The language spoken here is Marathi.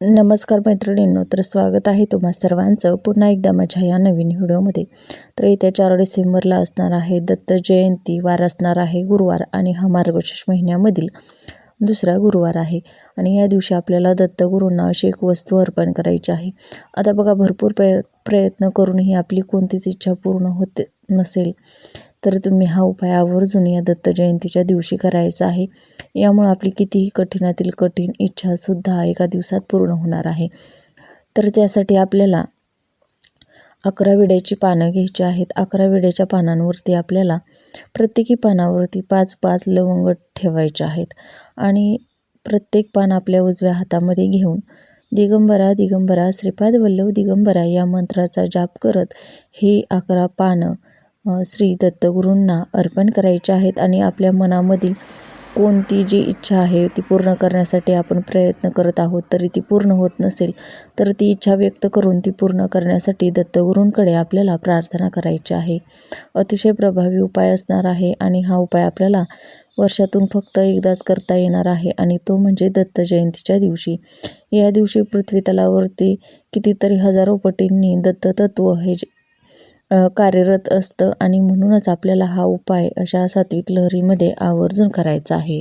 नमस्कार मैत्रिणींनो तर स्वागत आहे तुम्हा सर्वांचं पुन्हा एकदा माझ्या या नवीन व्हिडिओमध्ये. तर येत्या चार डिसेंबरला असणार आहे दत्त जयंती वार असणार आहे गुरुवार आणि हा मार्गशीर्ष महिन्यामधील दुसरा गुरुवार आहे. आणि या दिवशी आपल्याला दत्तगुरूंना अशी एक वस्तू अर्पण करायची आहे. आता बघा भरपूर प्रय प्रयत्न करूनही आपली कोणतीच इच्छा पूर्ण होते नसेल. तर तुम्ही हा उपाय आवर्जून या दत्त जयंतीच्या दिवशी करायचा आहे. यामुळे आपली कितीही कठीणातील कठीण इच्छासुद्धा एका दिवसात पूर्ण होणार आहे. तर त्यासाठी आपल्याला अकरा विड्याची पानं घ्यायची आहेत. अकरा विड्याच्या पानांवरती आपल्याला प्रत्येकी पानावरती पाच पाच लवंग ठेवायचे आहेत. आणि प्रत्येक पान आपल्या उजव्या हातामध्ये घेऊन दिगंबरा दिगंबरा श्रीपाद वल्लभ दिगंबरा या मंत्राचा जाप करत हे अकरा पानं श्री दत्तगुरूंना अर्पण करायच्या आहेत आणि आपल्या मनामधील कोणती जी इच्छा आहे ती पूर्ण करण्यासाठी आपण प्रयत्न करत आहोत तरी ती पूर्ण होत नसेल तर ती इच्छा व्यक्त करून ती पूर्ण करण्यासाठी दत्तगुरूंकडे आपल्याला प्रार्थना करायची आहे. अतिशय प्रभावी उपाय असणार आहे आणि हा उपाय आपल्याला वर्षातून फक्त एकदाच करता येणार आहे आणि तो म्हणजे दत्त जयंतीच्या दिवशी. या दिवशी पृथ्वीतलावरती कितीतरी हजारो पटींनी दत्ततत्व हे जे कार्यरत असतं आणि म्हणूनच आपल्याला हा उपाय अशा सात्विक लहरीमध्ये आवर्जून करायचा आहे.